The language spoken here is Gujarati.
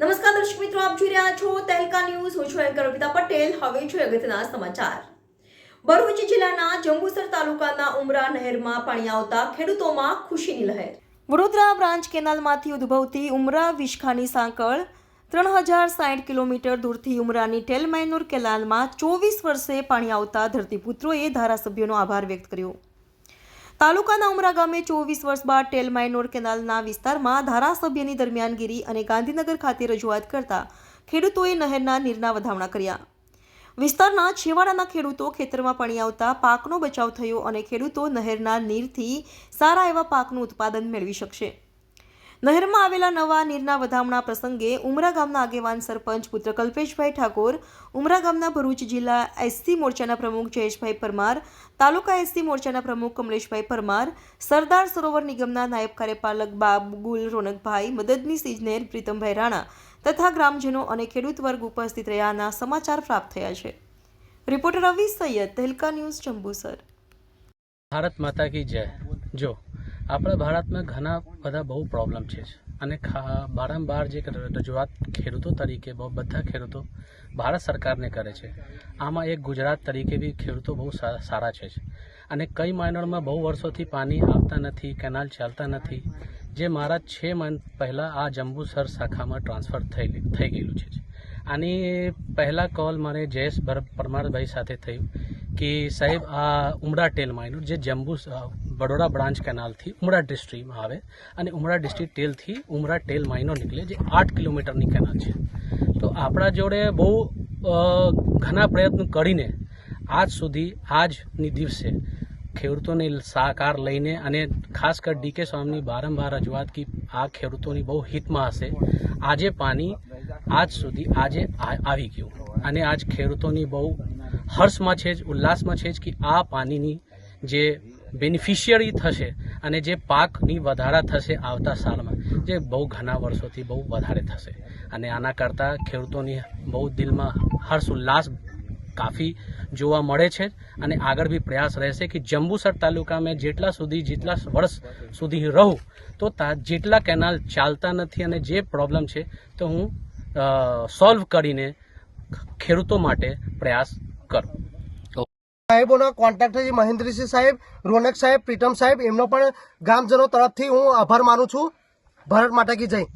નમસ્કાર દર્શક મિત્રો, આપ જોઈ રહ્યા છો તહેલકા ન્યૂઝ. હું છું એન્કર અર્પિતા પટેલ. હવે છે અગત્યના સમાચાર. ભરૂચ જિલ્લાના જંબુસર તાલુકાના ઉમરા નહેરમાં પાણી આવતા ખેડૂતોમાં ખુશીની લહેર. વડોદરા બ્રાન્ચ કેનાલમાંથી ઉદ્ભવતી ઉમરા વિશખાની સાંકળ ત્રણ હજાર સાઠ કિલોમીટર દૂરથી ઉમરાની ટેલમાઇનોર કેનાલમાં ચોવીસ વર્ષે પાણી આવતા ધરતીપુત્રોએ ધારાસભ્યોનો આભાર વ્યક્ત કર્યો. તાલુકાના ઉમરા ગામે ચોવીસ વર્ષ બાદ ટેલ માઇનોર કેનાલના વિસ્તારમાં ધારાસભ્યની દરમિયાનગીરી અને ગાંધીનગર ખાતે રજૂઆત કરતા ખેડૂતોએ નહેરના નીરના વધામણા કર્યા. વિસ્તારના છેવાડાના ખેડૂતો ખેતરમાં પાણી આવતા પાકનો બચાવ થયો અને ખેડૂતો નહેરના નીરથી સારા એવા પાકનું ઉત્પાદન મેળવી શકશે. નહેરમાં આવેલા નવા નીરના વધામણા પ્રસંગે ઉમરા ગામના આગેવાન સરપંચ પુત્ર કલ્પેશભાઈ ઠાકોર, ઉમરા ગામના ભરૂચ જિલ્લા એસસી મોરચાના પ્રમુખ જયેશભાઈ પરમાર, તાલુકા એસસી મોરચાના પ્રમુખ કમલેશભાઈ પરમાર, સરદાર સરોવર નિગમના નાયબ કાર્યપાલક બાબુલ રોનકભાઈ, મદદનીશ ઇજનેર પ્રીતમભાઈ રાણા તથા ગ્રામજનો અને ખેડૂત વર્ગ ઉપસ્થિત રહ્યાના સમાચાર પ્રાપ્ત થયા છે. રિપોર્ટર રવિ સૈયદ, તહેલકા ન્યૂઝ જંબુસર ભારત માતા કી જય. જો આપણા ભારતમાં ઘણા બધા બહુ પ્રોબ્લેમ છે. અને બારંબાર જે રજૂઆત ખેડૂતો તરીકે બહુ બધા ખેડૂતો ભારત સરકારને કરે છે. આમાં એક ગુજરાત તરીકે બી ખેડૂતો બહુ સારા છે. અને કઈ માઇનરમાં બહુ વર્ષોથી પાણી આવતા નથી, કેનાલ ચાલતા નથી, જે મારા છ મંથ પહેલાં આ જંબુસર શાખામાં ટ્રાન્સફર થઈ થઈ ગયેલું છે. આની પહેલાં કોલ મને જયેશ પરમારભાઈ સાથે થયું કે સાહેબ આ ઉમરા ટેલ માઇનર જે જંબુ બડોડા બ્રાન્ચ કેનાલથી ઉમરા ડિસ્ટ્રિક્ટમાં આવે અને ઉમરા ડિસ્ટ્રિક્ટ ટેલથી ઉમરા ટેલ માઇનો નીકળે, જે આઠ કિલોમીટરની કેનાલ છે. તો આપણા જોડે બહુ ઘણા પ્રયત્ન કરીને આજ સુધી, આજની દિવસે ખેડૂતોની સહકાર લઈને અને ખાસ કર ડીકે સ્વામીની વારંવાર રજૂઆત કે આ ખેડૂતોની બહુ હિતમાં હશે, આજે પાણી આજ સુધી, આજે આવી ગયું. અને આજ ખેડૂતોની બહુ હર્ષમાં છે જ, ઉલ્લાસમાં છે જ કે આ પાણીની જે બેનિફિશિયરી થશે અને જે પાકની વધારા થશે આવતા સાલમાં, જે બહુ ઘણા વર્ષોથી બહુ વધારે થશે. અને આના કરતાં ખેડૂતોની બહુ દિલમાં હર્ષ, ઉલ્લાસ કાફી જોવા મળે છે અને આગળ બી પ્રયાસ રહેશે કે જંબુસર તાલુકામાં જેટલા સુધી, જેટલા વર્ષ સુધી રહું, તા જેટલા કેનાલ ચાલતા નથી અને જે પ્રોબ્લેમ છે, તો હું સોલ્વ કરીને ખેડૂતો માટે પ્રયાસ કરું. સાહેબોના કોન્ટ્રાક્ટર જે મહેન્દ્રસિંહ સાહેબ, રોનક સાહેબ, પ્રીતમ સાહેબ, એમનો પણ ગામજનો તરફથી હું આભાર માનું છું. ભારત માતા કી જય.